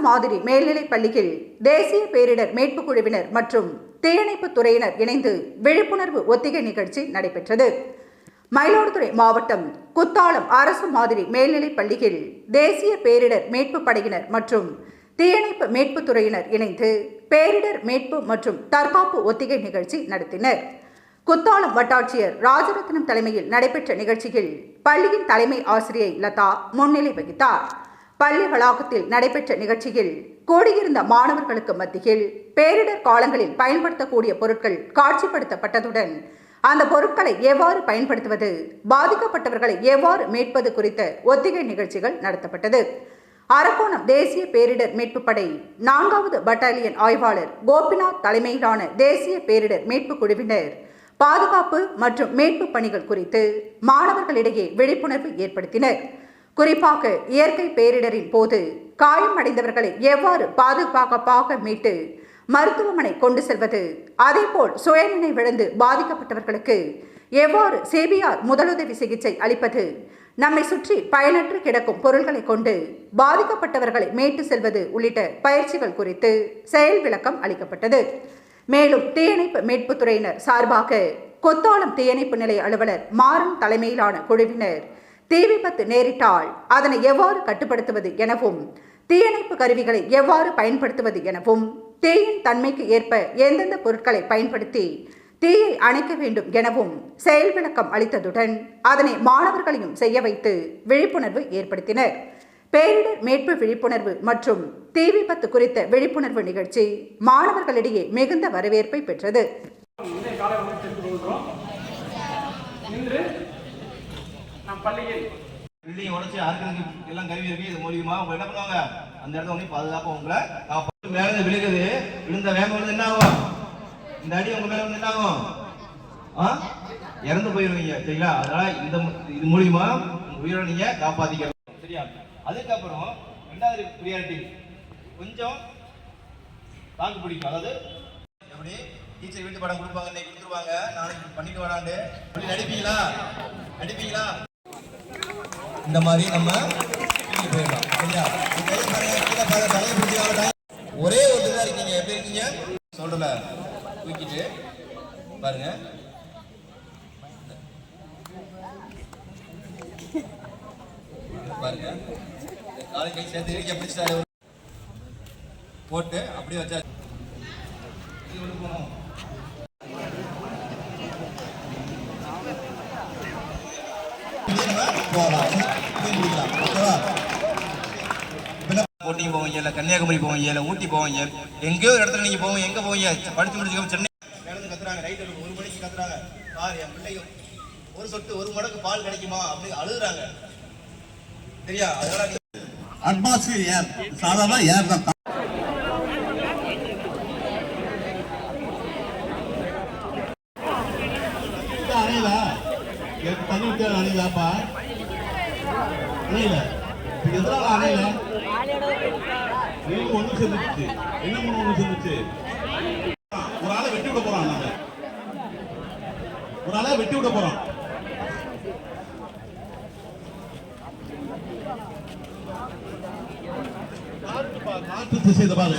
மாதிரி மேல்நிலைப் பள்ளியில் தேசிய பேரிடர் மீட்புக் குழுவினர் மற்றும் தீயணைப்புத் துறையினர் இணைந்து விழிப்புணர்வு ஒத்திகை நிகழ்ச்சி நடைபெற்றது. மயிலாடுதுறை மாவட்டம் குத்தாலம் அரசு மாதிரி மேல்நிலைப் பள்ளியில் தேசிய பேரிடர் மீட்புப் படையினர் மற்றும் தீயணைப்பு மீட்புத் துறையினர் இணைந்து பேரிடர் மீட்பு மற்றும் தற்காப்பு ஒத்திகை நிகழ்ச்சி நடத்தினர். குத்தாலம் வட்டாட்சியர் ராஜரத்னம் தலைமையில் நடைபெற்ற நிகழ்ச்சியில் பள்ளியின் தலைமை ஆசிரியை லதா முன்னிலை வகித்தார். பள்ளி வளாகத்தில் நடைபெற்ற நிகழ்ச்சியில் கூடியிருந்த மாணவர்களுக்கு மத்தியில் பேரிடர் காலங்களில் பயன்படுத்தக்கூடிய பொருட்கள் காட்சிப்படுத்தப்பட்டதுடன் அந்த பொருட்களை எவ்வாறு பயன்படுத்துவது பாதிக்கப்பட்டவர்களை எவ்வாறு மீட்பது குறித்த ஒத்திகை நிகழ்ச்சிகள் நடத்தப்பட்டது. அரக்கோணம் தேசிய பேரிடர் மீட்பு படை நான்காவது பட்டாலியன் ஆய்வாளர் கோபிநாத் தலைமையிலான தேசிய பேரிடர் மீட்பு குழுவினர் பாதுகாப்பு மற்றும் மீட்பு பணிகள் குறித்து மாணவர்களிடையே விழிப்புணர்வு ஏற்படுத்தினர். குறிப்பாக இயற்கை பேரிடரின் போது காயமடைந்தவர்களை எவ்வாறு பாதுகாப்பாக மீட்டு மருத்துவமனை கொண்டு செல்வது? அதேபோல் சுயநினைவிழந்து பாதிக்கப்பட்டவர்களுக்கு எவ்வாறு சிபிஆர் முதலுதவி சிகிச்சை அளிப்பது? நம்மை சுற்றி பயனற்று கிடக்கும் பொருள்களை கொண்டு பாதிக்கப்பட்டவர்களை மீட்டு செல்வது உள்ளிட்ட பயிற்சிகள் குறித்து செயல் விளக்கம் அளிக்கப்பட்டது. மேலும் தீயணைப்பு மீட்புத்துறையினர் சார்பாக கொத்தாளம் தீயணைப்பு நிலைய அலுவலர் மாறன் தலைமையிலான குழுவினர் தீ விபத்து நேரிட்டால் அதனை எவ்வாறு கட்டுப்படுத்துவது எனவும் தீயணைப்பு கருவிகளை எவ்வாறு பயன்படுத்துவது எனவும் தீயின் தன்மைக்கு ஏற்ப எந்தெந்த பொருட்களை பயன்படுத்தி தீயை அணைக்க வேண்டும் எனவும் செயல் விளக்கம் அளித்ததுடன் அதனை மாணவர்களையும் செய்ய வைத்து விழிப்புணர்வு ஏற்படுத்தினர். பேரிடர் மீட்பு விழிப்புணர்வு மற்றும் தீ விபத்து குறித்த விழிப்புணர்வு நிகழ்ச்சி மாணவர்களிடையே மிகுந்த வரவேற்பை பெற்றது. பள்ளியில். பில்டிங் உடச்சி ஆட்களுக்கு எல்லாம் கருவி இருக்கு. இது மூலியமா அவங்க என்ன பண்ணுவாங்க? அந்த இடத்துல ஒண்ணு பாதுகாப்பா உங்களை காப்பாத்து. மேல விழுகுது. விழுந்த வேகம் வந்து என்ன ஆகும்? இந்த அடி உங்க மேல வந்து என்ன ஆகும்? ஆ? இறந்து போயிருவீங்க. சரிங்களா? அதனால இந்த இது மூலியமா உயிரை நீங்க காப்பாத்திக்கணும் சரியா? அதுக்கப்புறம் ரெண்டாவது ப்ரியாரிட்டி கொஞ்சம் தாக்கு பிடிக்கும். அதாவது எப்படி? டீச்சர் வீட்டு படம் கொடுப்பாங்க இன்னைக்கு கொடுத்துருவாங்க. நாளைக்கு பண்ணிட்டு வராண்டு அப்படி நடிப்பீங்களா நடிப்பீங்களா இந்த மாதிரி நம்ம கீழே போயிடலாம். சரியா? ஒரே ஒரு தான் இருக்கீங்க. எப்படி இருக்கீங்க? சொல்றல. தூக்கிட்டு பாருங்க. பாருங்க. காலை கை சேர்த்து இறுக்கிய பிடிச்சிட்டாரு போட்டு அப்படியே வச்சா இது உள்ள போகணும். போகலாம் ஓகேவா போட்டிங் போவீங்க இல்லை கன்னியாகுமரி போவீங்க இல்லை ஊட்டி போவீங்க எங்கேயோ ஒரு இடத்துல நீங்கள் போவீங்க எங்கே போவீங்க படிச்சு முடிச்சுக்கோ சென்னை மேலேருந்து கத்துறாங்க நைட்டு ஒரு மணிக்கு கத்துறாங்க பாரு என் பிள்ளைக்கு ஒரு சொட்டு ஒரு மடக்கு பால் கிடைக்குமா அப்படின்னு அழுகுறாங்க சரியா அதனால அட்மாஸ்பியர் ஏர் சாதாரண ஏர் தான் அணையில தண்ணி விட்டு அணையிலாப்பா எதனால அணையில நீங்க ஒண்ணு சேர்ந்துச்சு என்ன பண்ண ஒண்ணு சேர்ந்துச்சு ஒரு ஆளை வெட்டி விட போறான் நாங்க ஒரு ஆளை வெட்டி விட போறோம் காற்று திசை பாரு